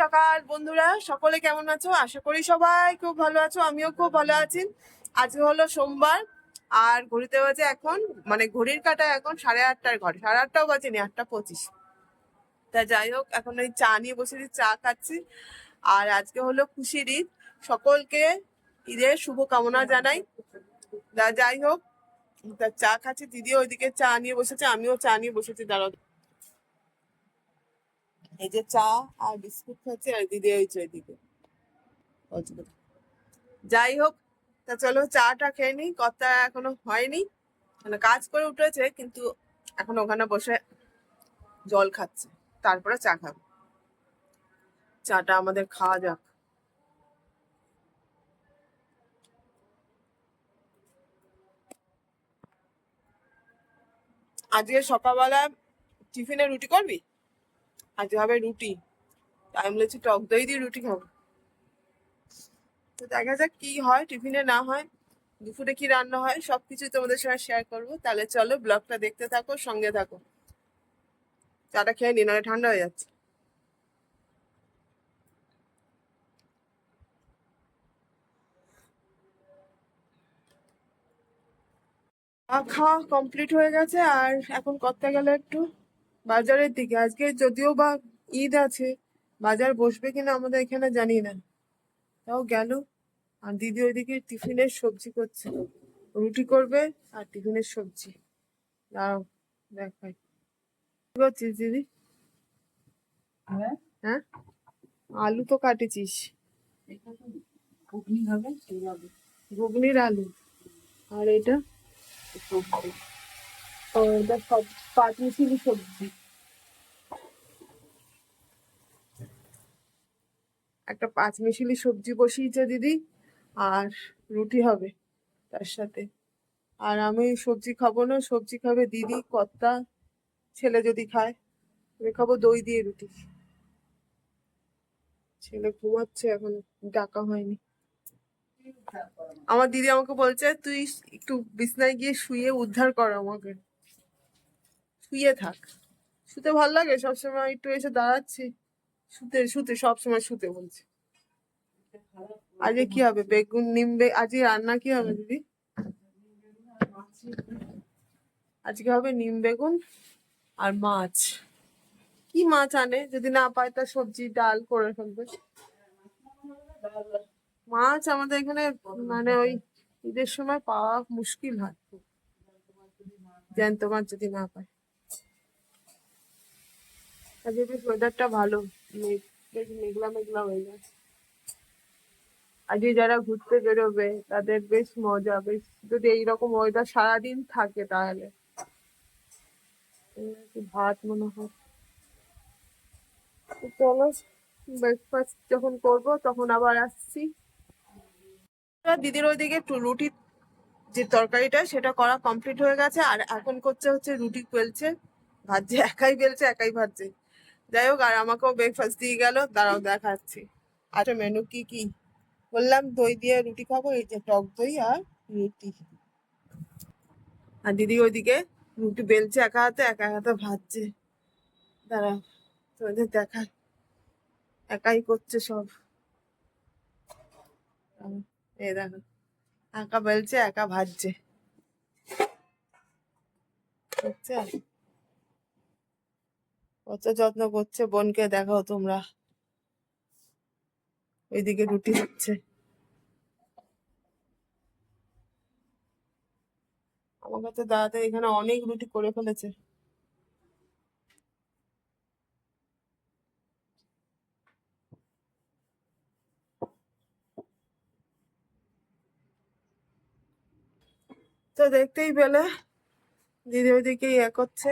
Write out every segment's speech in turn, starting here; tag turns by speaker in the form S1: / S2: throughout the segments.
S1: সকাল। বন্ধুরা, সকলে কেমন আছো? আশা করি সবাই খুব ভালো আছো, আমিও খুব ভালো আছি। আজকে হলো সোমবার, আর ঘড়িতে বাজে এখন মানে ঘড়ির কাটা এখন সাড়ে আটটার ঘরে সাড়ে আটটাও বাজেনি, আটটা পঁচিশ। তা যাই হোক, এখন ওই চা নিয়ে বসেছি চা খাচ্ছি। আর আজকে হলো খুশির ঈদ। সকলকে ঈদের শুভকামনা জানাই। তা যাই হোক, তা চা খাচ্ছি দিদি ওইদিকে চা নিয়ে বসেছে, আমিও চা নিয়ে বসেছি, দাঁড়াও। এই যে চা আর বিস্কুট খাচ্ছে আর দিদি হয়েছে ওইদিকে। যাই হোক, তা চলো চাটা খেয়ে নিই কথা এখনও হয়নি। মানে কাজ করে উঠেছে, কিন্তু এখন ওখানে বসে জল খাচ্ছে। তারপরে চা খাবে। চাটা আমাদের খাওয়া যাক। আজকে সকালবেলা টিফিনে রুটি করবি? আজকে হবে রুটি। আমি বলেছি, টক দই দিয়ে রুটি খাব। তো দেখা যাক কি হয়, টিফিনে না হয়, দুপুরে কি রান্না হয় সবকিছু তোমাদের সঙ্গে শেয়ার করব। তাহলে চলো ব্লগটা দেখতে থাকো, সঙ্গে থাকো। চাটা খেয়ে নি নাহলে ঠান্ডা হয়ে যাচ্ছে। খাওয়া কমপ্লিট হয়ে গেছে, আর এখন করতে গেলে একটু। বাজারের দিকে। আজকে যদিও বা ঈদ আছে বাজার বসবে কিনা আমাদের এখানে জানি না। তাও গেল। আর দিদি ওইদিকে টিফিনের সবজি করছে। রুটি করবে আর টিফিনের সবজি। দাঁড়াও দেখাই। কি করছিস দিদি?
S2: হ্যাঁ?
S1: আলু তো কাটেছিস।
S2: ঘুগনি হবে হবে।
S1: ঘুগনির আলু। আর এটা?
S2: সবজি
S1: ও, এটা সব পাতিছিলি সবজি একটা পাঁচ মিশালি সবজি বসিয়েছে দিদি আর রুটি হবে তার সাথে। আর আমি সবজি খাব না সবজি খাবে দিদি কর্তা ছেলে যদি খায় আমি খাব দই দিয়ে রুটি। ছেলে ঘুমাচ্ছে এখন ডাকা হয়নি। আমার দিদি আমাকে বলছে তুই একটু বিছনায় গিয়ে শুয়ে উদ্ধার কর আমাকে। শুয়ে থাক। শুতে ভালো লাগে? সবসময় একটু এসে দাঁড়াচ্ছি। শুতে শুতে, সবসময় শুতে বলছি। আজকে কি হবে? বেগুন, নিম আজকে রান্না কি হবে দিদি? আজকে হবে নিম বেগুন আর মাছ। কি মাছ আনে? যদি না পায় তা সবজি, ডাল করে ফেলবে। মাছ আমাদের এখানে মানে ওই ঈদের সময় পাওয়া মুশকিল হয়। জ্যান্ত মাছ যদি না পায়। আজকে বেশ ওয়েদারটা ভালো মেঘ বেশ মেঘলা মেঘলা হয়ে গেছে আজকে যারা ঘুরতে বেরোবে, তাদের বেশ মজা, বেশ যদি এইরকম ওয়েদার সারাদিন থাকে তাহলে। ভাত মনে হয়? চলো ব্রেকফাস্ট যখন করব, তখন আবার আসছি। দিদির ওইদিকে একটু রুটি, যে তরকারিটা, সেটা করা কমপ্লিট হয়ে গেছে। আর এখন করছে হচ্ছে রুটি বেলছে, ভাজছে, একাই বেলছে, একাই ভাজছে। যাই হোক আর আমাকেও ব্রেকফাস্ট দিয়ে গেল। দাঁড়াও, দেখাচ্ছি। আচ্ছা মেনু কি কি? বললাম, দই দিয়ে রুটি খাব, এই যে টক দই আর রুটি। আর দিদি ওইদিকে রুটি বেলছে একা হাতে একা হাতে ভাজছে। দাঁড়াও, তোমাদের দেখা একাই করছে সব। এই দেখো, একা বেলছে, একা ভাজছে। কত যত্ন করছে বোনকে দেখাও তোমরা। ওইদিকে রুটি হচ্ছে। আমার কাছে দাদা এখানে অনেক রুটি করে ফেলেছে। তো দেখতেই পেলে দিদি ওইদিকে ইয়ে করছে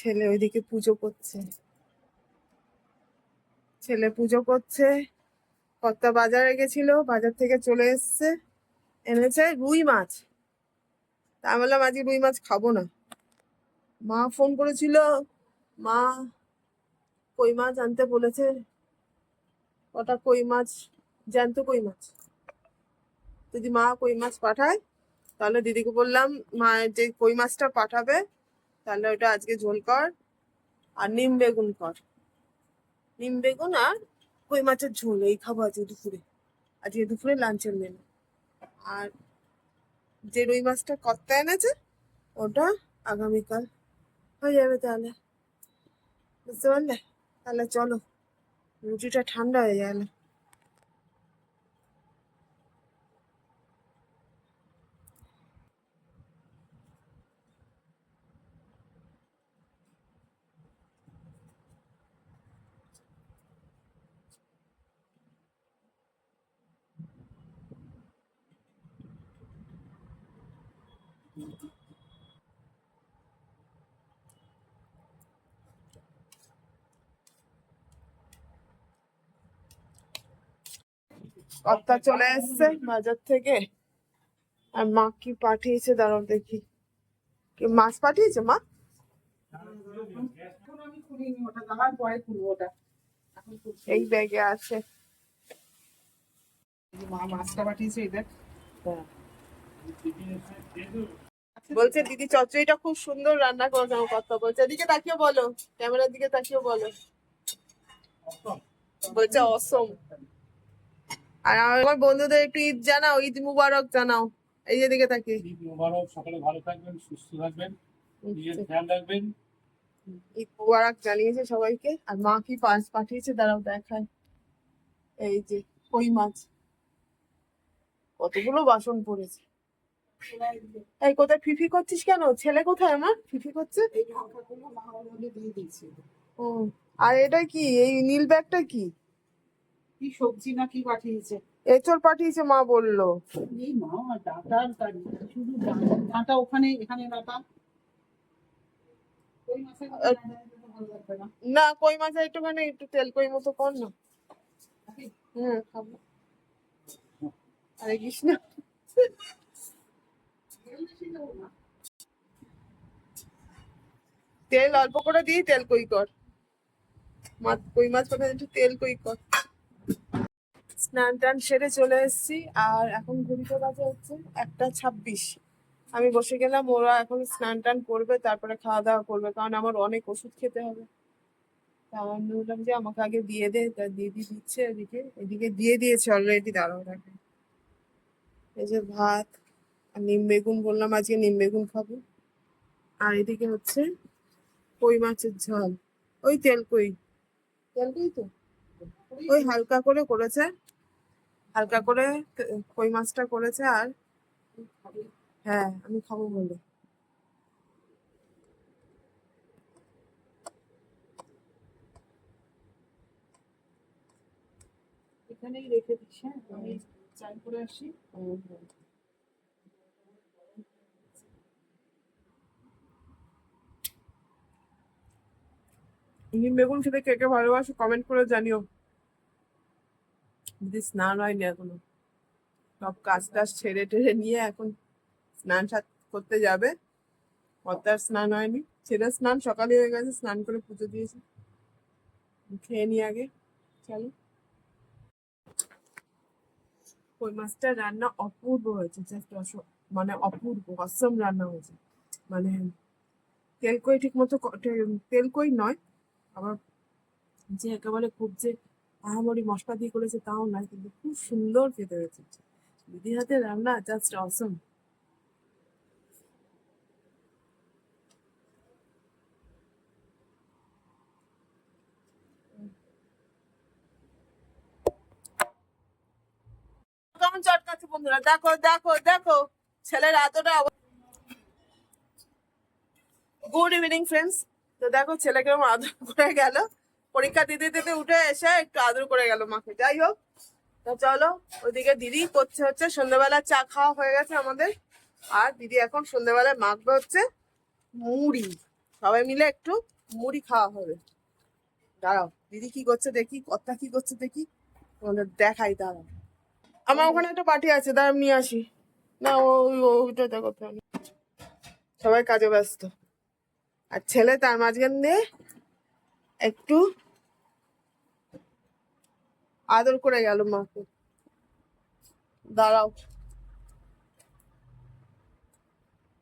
S1: ছেলে ওইদিকে পুজো করছে। ছেলে পুজো করছে, কর্তা বাজারে গেছিল, বাজার থেকে চলে এসছে, এনেছে রুই মাছ। তা বললাম, আজকে রুই মাছ খাব না। মা ফোন করেছিল, মা, কই মাছ আনতে বলেছে? ওটা কই মাছ? জ্যান্ত কই মাছ। যদি মা কই মাছ পাঠায়, তাহলে দিদিকে বললাম, মা যে কই মাছটা পাঠাবে তাহলে ওটা আজকে ঝোল কর আর নিম বেগুন কর। নিম বেগুন আর কই মাছের ঝোল, এই খাব আজকে দুপুরে। আজকে দুপুরে লাঞ্চের মেনু আর যে রুই মাছটা কর্তা এনেছে, ওটা আগামীকাল হয়ে যাবে তাহলে। বুঝতে পারলে? তাহলে চলো, রুটিটা ঠান্ডা হয়ে গেল। কর্তা চলে এসছে। বাজার থেকে। আর মা কি পাঠিয়েছে? দাঁড়াও দেখি। কি মাছ পাঠিয়েছে মা?
S2: এখন আমি খুলিনি ওটা দাঁড়ার পরে খুলবো ওটা এখন খুলছি।
S1: এই ব্যাগে আছে।
S2: মা মাছটা পাঠিয়েছে এই দেখ।
S1: বলছে দিদি চচ্চড়িটা খুব সুন্দর রান্না করেছে আমার কর্তা বলছে এদিকে তাকিয়ে বলো। ক্যামেরার দিকে তাকিয়ে বলো। বলছে অসম। আর আমার বন্ধুদের একটু ঈদ জানাও ঈদ মুবারক জানাও। এই যে দিকে তাকিয়ে
S3: ঈদ মোবারক সকলে ভালো থাকবেন সুস্থ থাকবেন নিজের খেয়াল রাখবেন।
S1: ঈদ মুবারক জানিয়েছে সবাইকে আর মা কি পাঁচ পাঠিয়েছে? দাঁড়াও দেখায় এই যে কই মাছ? কতগুলো বাসন পড়েছে। এই কোথায় ফিফি করছিস কেন? ছেলে কোথায় আমার? ফিফি করছে? ও আর এটা কি? এই নীল ব্যাগটা কি?
S2: কি সবজি না কি পাঠিয়েছে?
S1: এচড় পাঠিয়েছে মা বলল।
S2: এই মা ডাটার গাড়ি শুধু ডাঁটা। ওখানে এখানে ডাঁটা? না?
S1: না কই মাছ একটুখানি একটু তেল কই মতো কর না। খাব। আরে কৃষ্ণ। তেল অল্প করে দিয়ে তেল কই কর। মাছ কই মাছ পাঠাতে একটু তেল কই কর। স্নান টান সেরে চলে এসেছি। আর এখন ঘড়িতে বাজে হচ্ছে একটা ছাব্বিশ। আমি বসে গেলাম, ওরা এখন স্নান টান করবে, তারপরে খাওয়া দাওয়া করবে, কারণ আমার অনেক ওষুধ খেতে হবে। তা আমি বললাম যে আমাকে আগে দিয়ে দে, তা দিদি দিচ্ছে এদিকে এদিকে দিয়ে দিয়েছে অলরেডি দাঁড়াও দেখে এই যে ভাত আর নিম বেগুন বললাম, আজকে নিম বেগুন খাব। আর এদিকে হচ্ছে কই মাছের ঝাল। ওই তেল কই তেল কই তো? ওই হালকা করে করেছে। হালকা করে কই মাছটা করেছে আর হ্যাঁ আমি খাব বলে।
S2: এখানেই রেখে দিস হ্যাঁ? আমি চাই করে আসি।
S1: নিম বেগুন খেতে কে কে ভালোবাসো কমেন্ট করে জানিও। দিদি স্নান হয়নি এখনও সব কাজ টাজ ছেড়ে টেড়ে নিয়ে এখন স্নান করতে যাবে। পদ্মার স্নান হয়নি। ছেলে স্নান সকালে হয়ে গেছে, স্নান করে পুজো দিয়েছে। খেয়ে নি আগে। চলো। কই মাছটা রান্না অপূর্ব হয়েছে জাস্ট মানে অপূর্ব, অসম রান্না হয়েছে। মানে তেলকই ঠিক মতো তেলকই নয়, আবার যে একেবারে খুব যে আহামরি মশলা দিয়ে করেছে, তাও নয়, কিন্তু খুব সুন্দর খেতে হয়েছে। দিদির হাতে রান্না জাস্ট অসম কেমন চটকাচ্ছে বন্ধুরা, দেখো দেখো দেখো, ছেলের এতটা গুড ইভিনিং ফ্রেন্ডস তো দেখো ছেলে কেমন আদর করে গেল। পরীক্ষা দিতে দিতে উঠে এসে একটু আদর করে গেল মাকে। যাই হোক, তো চলো, ওইদিকে দিদি করছে হচ্ছে সন্ধ্যাবেলা চা খাওয়া হয়ে গেছে আমাদের। আর দিদি এখন সন্ধ্যাবেলায় মাখবে হচ্ছে মুড়ি। সবাই মিলে একটু মুড়ি খাওয়া হবে। দাঁড়াও, দিদি কি করছে দেখি কথা কি করছে দেখি। তোমাদের দেখাই, দাঁড়াও। আমার ওখানে একটা পার্টি আছে দাঁড়া নিয়ে আসি। না ওই ওইটা দেখো সবাই কাজে ব্যস্ত। আর ছেলে তার মাঝখান দিয়ে একটু আদর করে গেল মাকে। দাঁড়াও।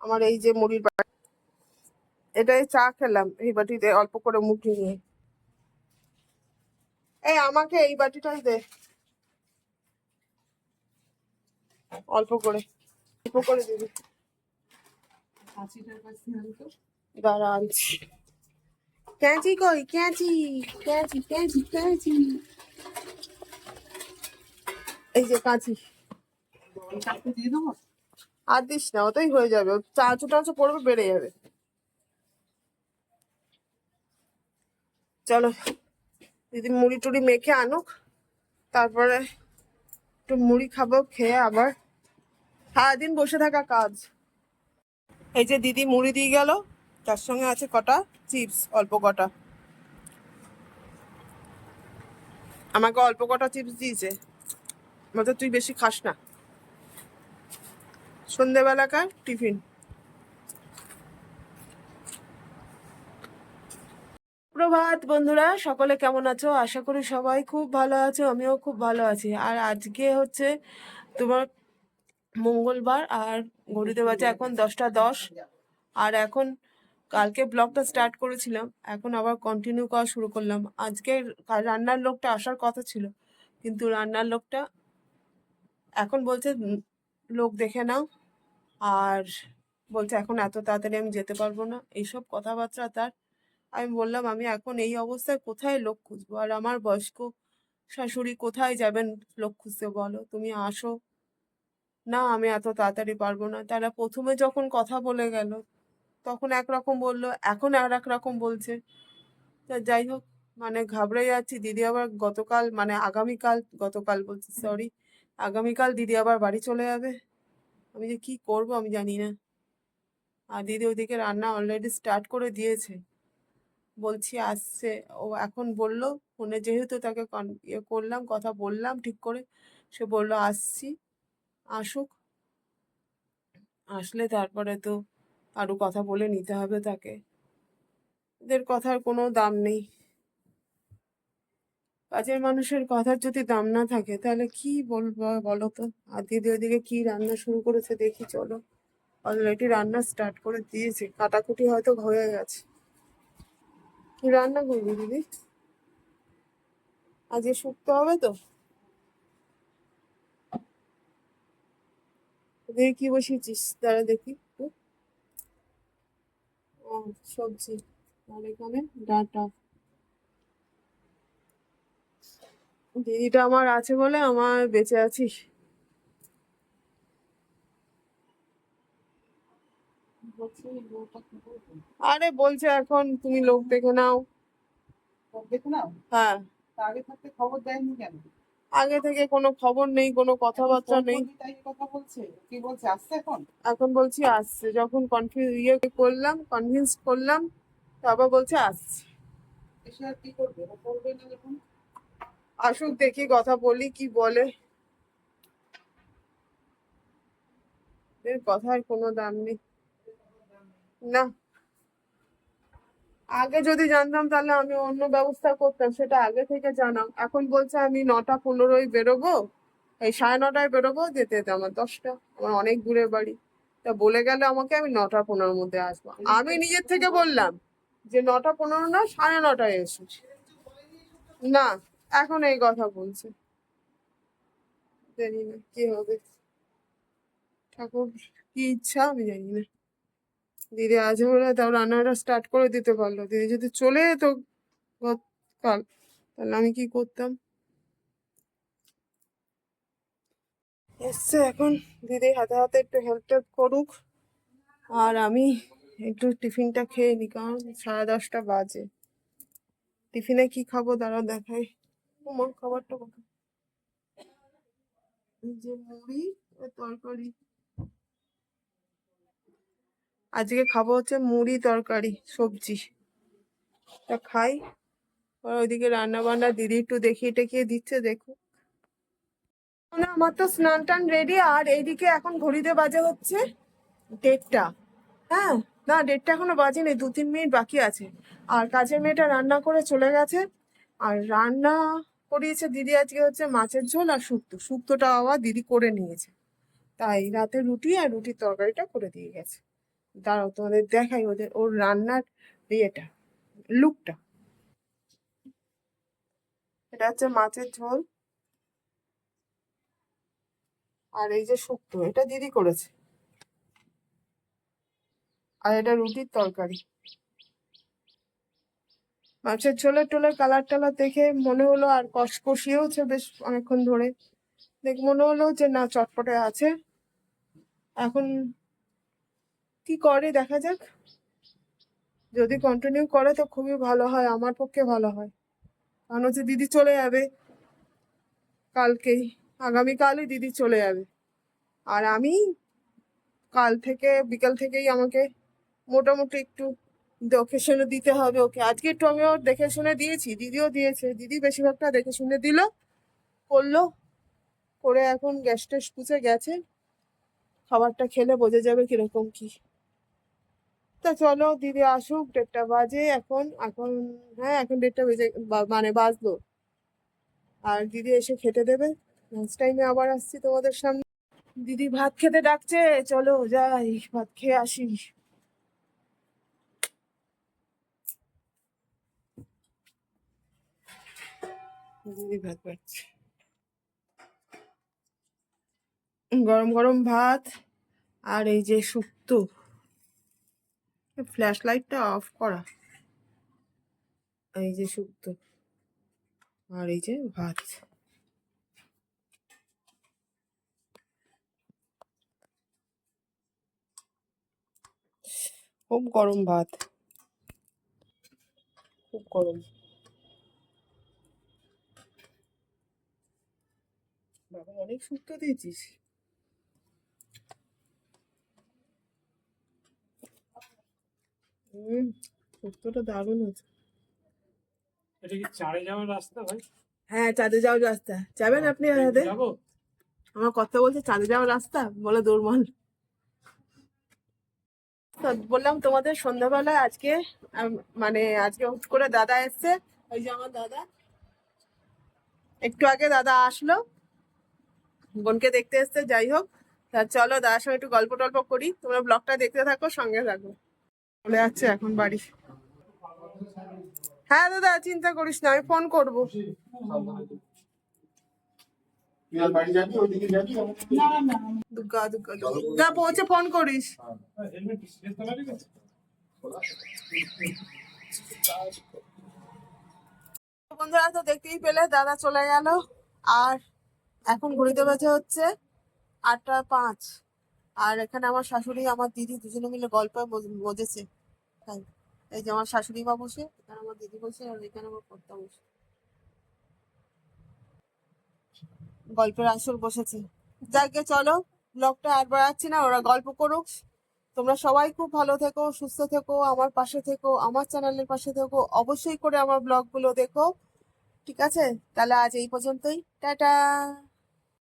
S1: আমার এই যে মুড়ির এটাই চা খেলাম, এই বাটিতে অল্প করে মুখে নিয়ে। এই আমাকে এই বাটিটাই দে। অল্প করে অল্প করে দিবি। দাঁড়া আনছি। ক্যাঁচি কই ক্যাঁচি ক্যাঁচি ক্যাঁচি ক্যাঁচি এই যে কাঁচি। আর দিস না ওটাই হয়ে যাবে। চাঁচু টাচু পড়বে, বেড়ে যাবে। চলো, দিদি মুড়ি টুড়ি মেখে আনুক। তারপরে একটু মুড়ি খাব, খেয়ে আবার সারাদিন বসে থাকা কাজ। এই যে দিদি মুড়ি দিয়ে গেল। তার সঙ্গে আছে কটা? চিপস, অল্প কটা। আমাকে অল্প কটা চিপস দিয়েছে। মতো তুই বেশি খাস না। সন্ধেবেলাকার টিফিন। প্রভাত বন্ধুরা, সকলে কেমন আছো? আশা করি সবাই খুব ভালো আছো, আমিও খুব ভালো আছি। আর আজকে হচ্ছে তোমার মঙ্গলবার, আর ঘড়িতে বাজে এখন দশটা দশ। আর এখন কালকে ব্লগটা স্টার্ট করেছিলাম, এখন আবার কন্টিনিউ করা শুরু করলাম। আজকে রান্নার লোকটা আসার কথা ছিল, কিন্তু রান্নার লোকটা এখন বলছে লোক দেখে নাও। আর বলছে, এখন এত তাড়াতাড়ি আমি যেতে পারব না। এইসব কথাবার্তা তার। আমি বললাম, আমি এখন এই অবস্থায় কোথায় লোক খুঁজবো? আর আমার বয়স্ক শাশুড়ি কোথায় যাবেন লোক খুঁজতে বলো? তুমি আসো। না, আমি এত তাড়াতাড়ি পারব না। তারা প্রথমে যখন কথা বলে গেল তখন একরকম বলল, এখন আর এক রকম বলছে। তা যাই হোক মানে ঘাবড়ে যাচ্ছি। দিদি আবার গতকাল মানে আগামীকাল, গতকাল বলছি সরি আগামীকাল দিদি আবার বাড়ি চলে যাবে। আমি যে কি করব আমি জানি না। আর দিদি ওদিকে রান্না অলরেডি স্টার্ট করে দিয়েছে। বলছি, আসছে। ও এখন বলল, ফোনে যেহেতু তাকে ইয়ে করলাম, কথা বললাম ঠিক করে, সে বলল, আসছি, আসুক। আসলে তারপরে তো আরও কথা বলে নিতে হবে তাকে। এদের কথার কোনো দাম নেই। কাজের মানুষের কথার যদি দাম না থাকে, তাহলে কি বলব বলো তো? আর দিদি ওদিকে কি রান্না শুরু করেছে দেখি চলো। অলরেডি রান্না স্টার্ট করে দিয়েছে। কাটাকুটি হয়তো হয়ে গেছে। কি রান্না করবি দিদি? আজকে শুকতে হবে তো? দেখি কি বসিয়েছিস দাঁড়া দেখি। সবজি। আর এখানে ডাঁটা। দিদিটা আমার আছে বলে আমার বেঁচে আছি। আরে বলছে এখন তুমি লোক দেখে নাও।
S2: দেখে নাও?
S1: হ্যাঁ।
S2: আগে থাকতে খবর দেয়নি কেন?
S1: আগে থেকে কোনো খবর নেই কোনো কথাবার্তা নেই।
S2: তাই কথা বলছে? কি বলছে? আসছে এখন?
S1: এখন বলছি আসছে। যখন কনফিউজ ইয়ে করলাম কনভিন্স করলাম তারপর বলছে আসছে। আসুক দেখি কথা বলি কি বলে। এর কথার কোনো দাম নেই। না। আগে যদি জানতাম তাহলে আমি অন্য ব্যবস্থা করতাম, সেটা আগে থেকে জানাম এখন বলছে আমি নটা পনেরোই বেরোবো, এই সাড়ে নটায় বেরোবো, যেতে যেতে আমার দশটা, আমার অনেক দূরের বাড়ি। তা বলে গেলে আমাকে আমি নটা পনেরোর মধ্যে আসব। আমি নিজের থেকে বললাম যে নটা পনেরো না, সাড়ে নটায় এসো। না, এখন এই কথা বলছে। জানি না, কি হবে। ঠাকুর, কি ইচ্ছা আমি জানি না। দিদি আজ বলে তাও রান্নাটা স্টার্ট করে দিতে পারল। দিদি যদি চলে যেত কাল, তাহলে আমি কি করতাম? এসছে এখন, দিদি হাতে হাতে একটু হেল্প টেল্প করুক, আর আমি একটু টিফিনটা খেয়ে নি, কারণ সাড়ে দশটা বাজে। টিফিনে কি খাব দাঁড়াও দেখাই। খাবারটা এই যে মুড়ি আর তরকারি। আজকে খাব হচ্ছে মুড়ি তরকারি, সবজি। তা খাই। আর ওইদিকে রান্না বান্না দিদি একটু দেখিয়ে টেকিয়ে দিচ্ছে, দেখো। না, আমার তো স্নান টান রেডি আর এইদিকে এখন ঘড়িতে বাজে হচ্ছে দেড়টা। হ্যাঁ না, দেড়টা এখনও বাজেনি, দু তিন মিনিট বাকি আছে। আর কাজের মেয়েটা রান্না করে চলে গেছে। আর রান্না করিয়েছে দিদি আজকে হচ্ছে মাছের ঝোল আর শুক্তো। শুক্তোটা আবার দিদি করে নিয়েছে। তাই রাতে রুটি আর রুটির তরকারিটা করে দিয়ে গেছে। দাঁড়াও, তোমাদের দেখাই ওদের, ওর রান্নার ইয়েটা লুকটা এটা হচ্ছে মাছের ঝোল। আর এই যে শুক্তো, এটা দিদি করেছে। আর এটা রুটির তরকারি। মাছের ঝোলের টোলের কালার টালার দেখে মনে হলো আর কষ, কষিয়েওছে বেশ অনেকক্ষণ ধরে। দেখ, মনে হলো যে না, চটপটে আছে। এখন কি করে দেখা যাক? যদি কন্টিনিউ করে তো খুবই ভালো হয়, আমার পক্ষে ভালো হয়। কারণ হচ্ছে দিদি চলে যাবে। কালকেই, আগামীকালই দিদি চলে যাবে। আর আমি কাল থেকে, বিকাল থেকেই আমাকে মোটামুটি একটু দেখে শুনে দিতে হবে ওকে। আজকে একটু আমি ওর দেখে শুনে দিয়েছি, দিদিও দিয়েছে। দিদি বেশিরভাগটা দেখে শুনে দিল, করল। করে এখন গ্যাস ট্যাস পুষে গেছে। খাবারটা খেলে বোঝা যাবে কীরকম কি। তা চলো দিদি আসুক, দেড়টা বাজে এখন এখন হ্যাঁ এখন দেড়টা বেজে মানে বাজলো। আর দিদি এসে খেতে দেবে। লাঞ্চ টাইমে আবার আসছি তোমাদের সামনে। দিদি ভাত খেতে ডাকছে, চলো যাই, ভাত খেয়ে আসি। দিদি ভাত গরম গরম ভাত, আর এই যে শুক্তো। ফ্ল্যাশ লাইটটা অফ করা। এই যে শুক্তো। আর এই যে ভাত। খুব গরম ভাত। খুব গরম। বাবা, অনেক শুক্তো দিয়েছিস। হুম শুক্তোটা দারুণ হয়েছে।
S3: এটা কি চারে যাওয়ার রাস্তা ভাই?
S1: হ্যাঁ চাঁদে যাওয়ার রাস্তা। যাবেন আপনি হাতে আমার কথা বলছে চাঁদে যাওয়ার রাস্তা? বলে দৌড়মাল বললাম তোমাদের সন্ধ্যাবেলায় আজকে মানে আজকে হুট করে দাদা এসছে। ওই যে আমার দাদা। একটু আগে দাদা আসলো। বোনকে দেখতে এসছে যাই হোক। তা চলো দাদার সঙ্গে একটু গল্প টল্প করি। তোমরা ব্লগটা দেখতে থাকো সঙ্গে থাকো। চলে যাচ্ছে এখন বাড়ি। হ্যাঁ দাদা, চিন্তা করিস না, আমি ফোন করব। যা পৌঁছে ফোন করিস। বন্ধুরা, তো দেখতেই পেলে, দাদা চলে গেল। আর এখন ঘড়িতে বাজে হচ্ছে আটটা পাঁচ। আর এখানে আমার শাশুড়ি, আমার দিদি দুজনে মিলে গল্প মজেছে তাই এই যে আমার শাশুড়ি মা বসে, এখানে আমার দিদি বসে, আর এখানে আমার কর্তা বসে। গল্পের আসর বসেছে। যাকে চলো ব্লগটা আর বাড়াচ্ছি না, ওরা গল্প করুক। তোমরা সবাই খুব ভালো থেকো, সুস্থ থেকো, আমার পাশে থেকো, আমার চ্যানেলের পাশে থেকো, অবশ্যই করে আমার ব্লগগুলো দেখো। ঠিক আছে? তাহলে আজ এই পর্যন্তই। টাটা!